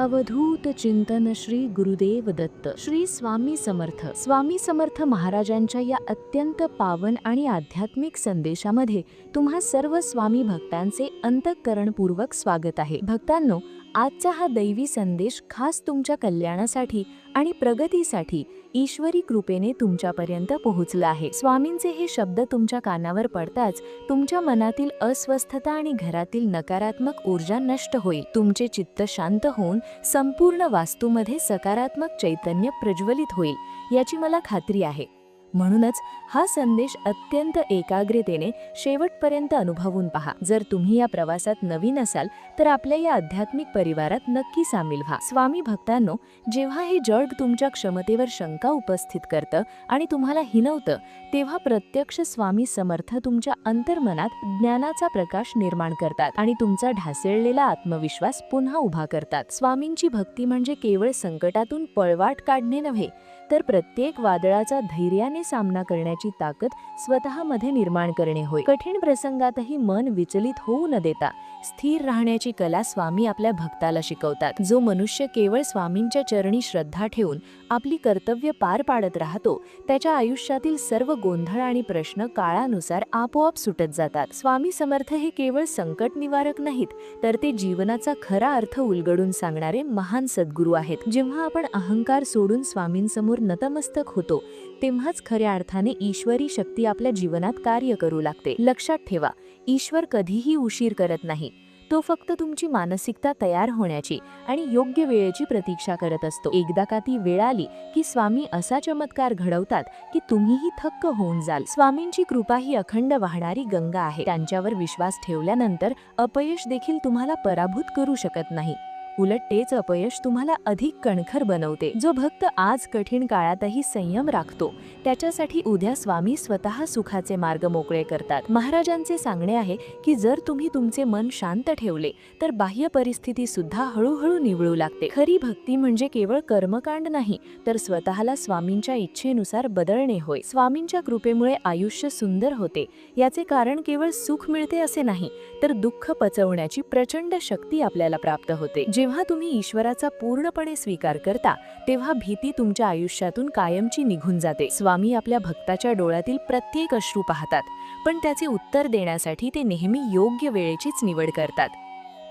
अवधूत चिंतन श्री गुरुदेव दत्त श्री स्वामी समर्थ. स्वामी समर्थ महाराजांच्या या अत्यंत पावन आणि आध्यात्मिक संदेशामध्ये तुम्हा सर्व स्वामी भक्तांचे अंतःकरणपूर्वक स्वागत आहे. भक्तांनो आजचा हा दैवी संदेश खास तुमच्या कल्याणासाठी आणि प्रगतीसाठी ईश्वरी कृपेने तुमच्यापर्यंत पोहोचला आहे. स्वामींचे हे शब्द तुमच्या कानावर पडताच तुमच्या मनातील अस्वस्थता आणि घरातील नकारात्मक ऊर्जा नष्ट होईल. तुमचे चित्त शांत होऊन संपूर्ण वास्तूमध्ये सकारात्मक चैतन्य प्रज्वलित होईल याची मला खात्री आहे. म्हणूनच हा संदेश अत्यंत एकाग्रतेने शेवटपर्यंत अनुभवून पहा. जर तुम्ही या प्रवासात नवीन असाल तर आपल्या या आध्यात्मिक परिवारात नक्की सामील व्हा. स्वामी भक्तांनो जेव्हा हे जग तुमच्या क्षमतेवर शंका उपस्थित करतं आणि तुम्हाला हिनवतं तेव्हा प्रत्यक्ष स्वामी समर्थ तुमच्या अंतर्मनात ज्ञानाचा प्रकाश निर्माण करतात आणि तुमचा ढासळलेला आत्मविश्वास पुन्हा उभा करतात. स्वामींची भक्ती म्हणजे केवळ संकटातून पळवाट काढणे नव्हे तर प्रत्येक वादळाचा धैर्याने सामना करण्याची ताकद स्वतःमध्ये निर्माण करणे होय. कठीण प्रसंगातही मन विचलित होऊ न देता स्थिर राहण्याची कला स्वामी आपल्या भक्ताला शिकवतात. जो मनुष्य केवळ स्वामींच्या चरणी श्रद्धा ठेवून आपली कर्तव्य पार पाडत राहतो त्याच्या आयुष्यातील सर्व गोंधळ आणि प्रश्न काळानुसार आपोआप सुटत जातात. स्वामी समर्थ हे केवळ संकट निवारक नाहीत तर ते जीवनाचा खरा अर्थ उलगडून सांगणारे महान सद्गुरू आहेत. जेव्हा आपण अहंकार सोडून स्वामींसमोर नतमस्तक होतो तेव्हाच खऱ्या अर्थाने ईश्वरी शक्ती आपल्या जीवनात कार्य करू लागते. लक्षात ठेवा ईश्वर कधीही उशीर करत नाही. तो फक्त तुमची मानसिकता तयार होण्याची आणि योग्य वेळेची प्रतीक्षा करत असतो. एकदा का ती वेळ आली की स्वामी असा चमत्कार घडवतात की तुम्हीही थक्क होऊन जाल. स्वामींची कृपा ही अखंड वाहणारी गंगा आहे. त्यांच्यावर विश्वास ठेवल्यानंतर अपयश देखील तुम्हाला पराभूत करू शकत नाही. उलट तेच अपयश तुम्हाला अधिक कणखर बनवते. जो भक्त आज कठीण काळातही संयम राखतो त्याच्यासाठी उद्या स्वामी स्वतः सुखाचे मार्ग मोकळे करतात. महाराजांचे सांगणे आहे की जर तुम्ही तुमचे मन शांत ठेवले तर बाह्य परिस्थिती सुद्धा हळूहळू निवळू लागते. खरी भक्ती म्हणजे केवळ कर्मकांड नाही तर स्वतःला स्वामींच्या इच्छेनुसार बदलणे होय. स्वामींच्या कृपेमुळे आयुष्य सुंदर होते याचे कारण केवळ सुख मिळते असे नाही तर दुःख पचवण्याची प्रचंड शक्ती आपल्याला प्राप्त होते. जेव्हा जेव्हा तुम्ही ईश्वराचा पूर्णपणे स्वीकार करता तेव्हा भीती तुमच्या आयुष्यातून कायमची निघून जाते. स्वामी आपल्या भक्ताच्या डोळ्यातील प्रत्येक अश्रू पाहतात पण त्याचे उत्तर देण्यासाठी ते नेहमी योग्य वेळेचीच निवड करतात.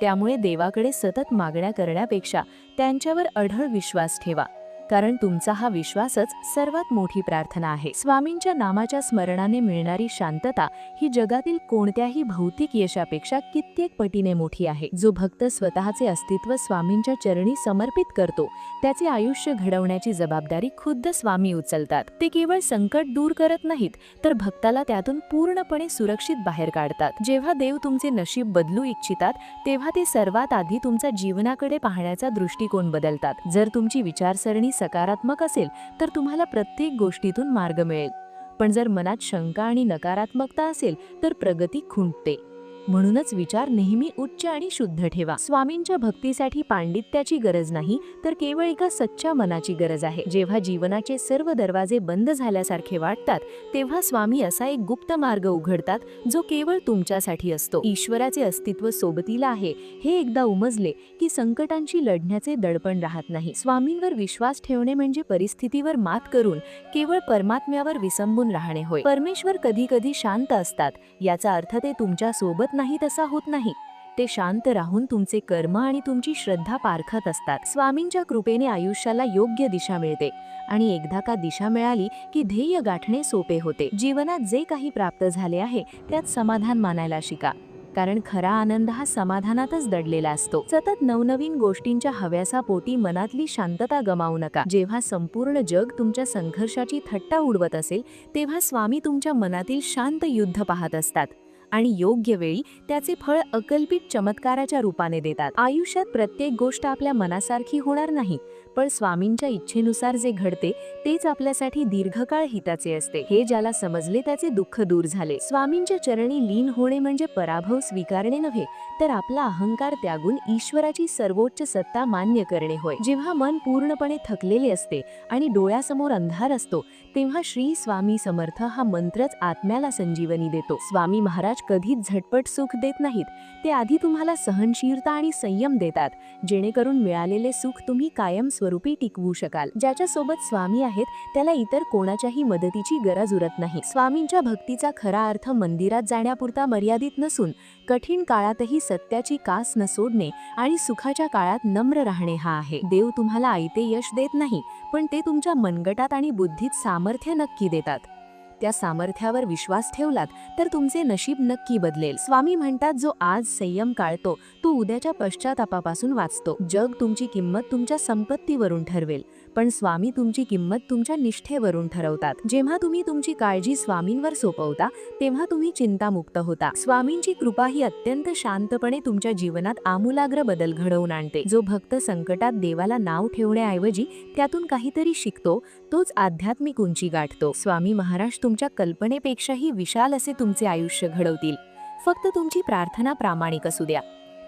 त्यामुळे देवाकडे सतत मागण्या करण्यापेक्षा त्यांच्यावर अढळ विश्वास ठेवा. कारण तुमचा हा विश्वासच सर्वात मोठी प्रार्थना आहे. स्वामींच्या नामाच्या स्मरणाने मिळणारी शांतता ही जगातील कोणत्याही भौतिक यशापेक्षा कित्येक पटीने मोठी आहे. जो भक्त स्वतःचे अस्तित्व स्वामींच्या चरणी समर्पित करतो त्याचे आयुष्य घडवण्याची जबाबदारी खुद्द स्वामी उचलतात. ते केवळ संकट दूर करत नाहीत तर भक्ताला त्यातून पूर्णपणे सुरक्षित बाहेर काढतात. जेव्हा देव तुमचे नशीब बदलू इच्छितात तेव्हा ते सर्वात आधी तुमचा जीवनाकडे पाहण्याचा दृष्टिकोन बदलतात. जर तुमची विचारसरणी सकारात्मक असेल तर तुम्हाला प्रत्येक गोष्टीतून मार्ग मिळेल. पण जर मनात शंका आणि नकारात्मकता असेल तर प्रगती खुंटते. म्हणूनच विचार नेहमी उच्च आणि शुद्ध ठेवा. स्वामींच्या भक्तीसाठी पांडित्याची गरज नाही तर केवळ एका सच्च्या मनाची गरज आहे. जेव्हा जीवनाचे सर्व दरवाजे बंद झाल्यासारखे वाटतात तेव्हा स्वामी असा एक गुप्त मार्ग उघडतात जो केवळ तुमच्यासाठी असतो. ईश्वराचे अस्तित्व सोबतीला आहे हे एकदा उमजले की संकटांशी लढण्याचे दडपण राहत नाही. स्वामींवर विश्वास ठेवणे म्हणजे परिस्थितीवर मात करून केवळ परमात्म्यावर विसंबून राहणे होय. परमेश्वर कधी कधी शांत असतात याचा अर्थ ते तुमच्यासोबत नाही तसा होत नाही. ते शांत राहून तुमचे कर्म आणि तुमची श्रद्धा पारखत असतात. स्वामींच्या कृपेने आयुष्याला योग्य दिशा मिळते आणि एकदा का दिशा मिळाली की ध्येय गाठणे सोपे होते. जीवनात जे काही प्राप्त झाले आहे त्यात समाधान मानायला शिका. कारण खरा आनंद हा समाधानातच दडलेला असतो. सतत नवनवीन गोष्टींच्या हव्यासा पोटी मनातली शांतता गमावू नका. जेव्हा संपूर्ण जग तुमच्या संघर्षाची थट्टा उडवत असेल तेव्हा स्वामी तुमच्या मनातील शांत युद्ध पाहत असतात. आणि योग्य वेळी त्याचे फळ अकल्पित चमत्काराच्या रूपाने देतात. आयुष्यात प्रत्येक गोष्ट आपल्या मनासारखी होणार नाही. पण स्वामींच्या इच्छेनुसार जे घडते तेच आपल्यासाठी दीर्घकाळ हिताचे असते. हे ज्याला समजले त्याचे दुःख दूर झाले. स्वामींच्या चरणी लीन होणे म्हणजे पराभव स्वीकारणे नव्हे तर आपला अहंकार त्यागून ईश्वराची सर्वोच्च सत्ता मान्य करणे होय. जेव्हा मन पूर्णपणे थकलेले असते आणि डोळ्यासमोर अंधार असतो तेव्हा श्री स्वामी समर्थ हा मंत्रच आत्म्याला संजीवनी देतो. स्वामी महाराज कधीच झटपट सुख देत नाहीत. ते आधी तुम्हाला सहनशीलता आणि संयम देतात. जेणेकरून मिळालेले सुख तुम्ही कायम स्वरूपी टिकवू शकाल. ज्याच्यासोबत स्वामी आहेत त्याला इतर कोणाच्याही मदतीची गरज उरत नाही. स्वामींच्या भक्तीचा खरा अर्थ मंदिरात जाण्यापुरता मर्यादित नसून कठीण काळातही सत्याची कास न सोडणे आणि सुखाच्या काळात नम्र राहणे हा आहे. देव तुम्हाला आयते यश देत नाही पण ते तुमच्या मनगटात आणि बुद्धीत सामर्थ्य नक्की देतात. त्या सामर्थ्यावर विश्वास ठेवलात तर तुमचे नशीब नक्की बदलेल. स्वामी म्हणतात जो आज संयम काळतो तो उद्याच्या पश्चातापापासून वाचतो. जग तुमची किंमत तुमच्या संपत्तीवरून ठरवेल. पण स्वामी तुमची किंमत तुमच्या निष्ठेवरून ठरवतात. जेव्हा तुम्ही तुमची काळजी स्वामींवर सोपवता तेव्हा तुम्ही चिंतामुक्त होता. स्वामींची कृपा ही अत्यंत शांतपणे तुमच्या जीवनात आमूलाग्र बदल घडवून आणते. जो भक्त संकटात देवाला नाव ठेवण्याऐवजी त्यातून काहीतरी शिकतो तोच आध्यात्मिक उंची गाठतो. स्वामी महाराज तुमच्या कल्पनेपेक्षाही विशाल असे तुमचे आयुष्य घडवतील. फक्त तुमची प्रार्थना प्रामाणिक असू द्या.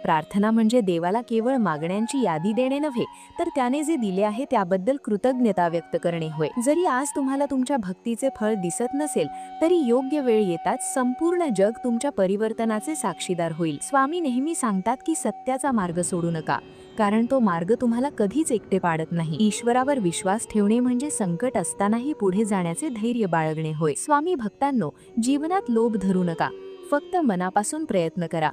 प्रार्थना म्हणजे देवाला केवळ मागण्यांची यादी देणे नव्हे तर त्याने जे दिले आहे त्याबद्दल कृतज्ञता व्यक्त करणे होय. जरी आज तुम्हाला तुमच्या भक्तीचे फळ दिसत नसेल तरी योग्य वेळ येताच संपूर्ण जग तुमच्या परिवर्तनाचे साक्षीदार होईल. स्वामी नेहमी सांगतात की सत्याचा मार्ग सोडू नका कारण तो मार्ग तुम्हाला कधीच एकटे पाडत नाही. ईश्वरावर विश्वास ठेवणे म्हणजे संकट असतानाही पुढे जाण्याचे धैर्य बाळगणे होय. स्वामी भक्तांनो जीवनात लोभ धरू नका. फक्त मनापासून प्रयत्न करा.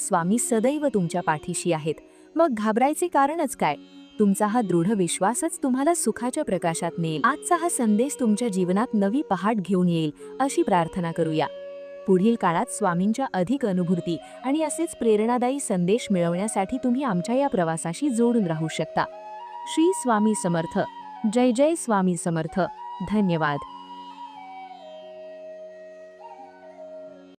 स्वामी सदैव तुमच्या पाठीशी आहेत. मग घाबरायचे कारणच काय? तुमचा हा दृढ विश्वासच तुम्हाला सुखाच्या प्रकाशात नेईल. आजचा हा संदेश तुमच्या जीवनात नवी पहाट घेऊन येईल अशी प्रार्थना करूया. पुढील काळात स्वामींच्या अधिक अनुभूती आणि असेच प्रेरणादायी संदेश मिळवण्यासाठी तुम्ही आमच्या या प्रवासाशी जोडून राहू शकता. श्री स्वामी समर्थ. जय जय स्वामी समर्थ. धन्यवाद.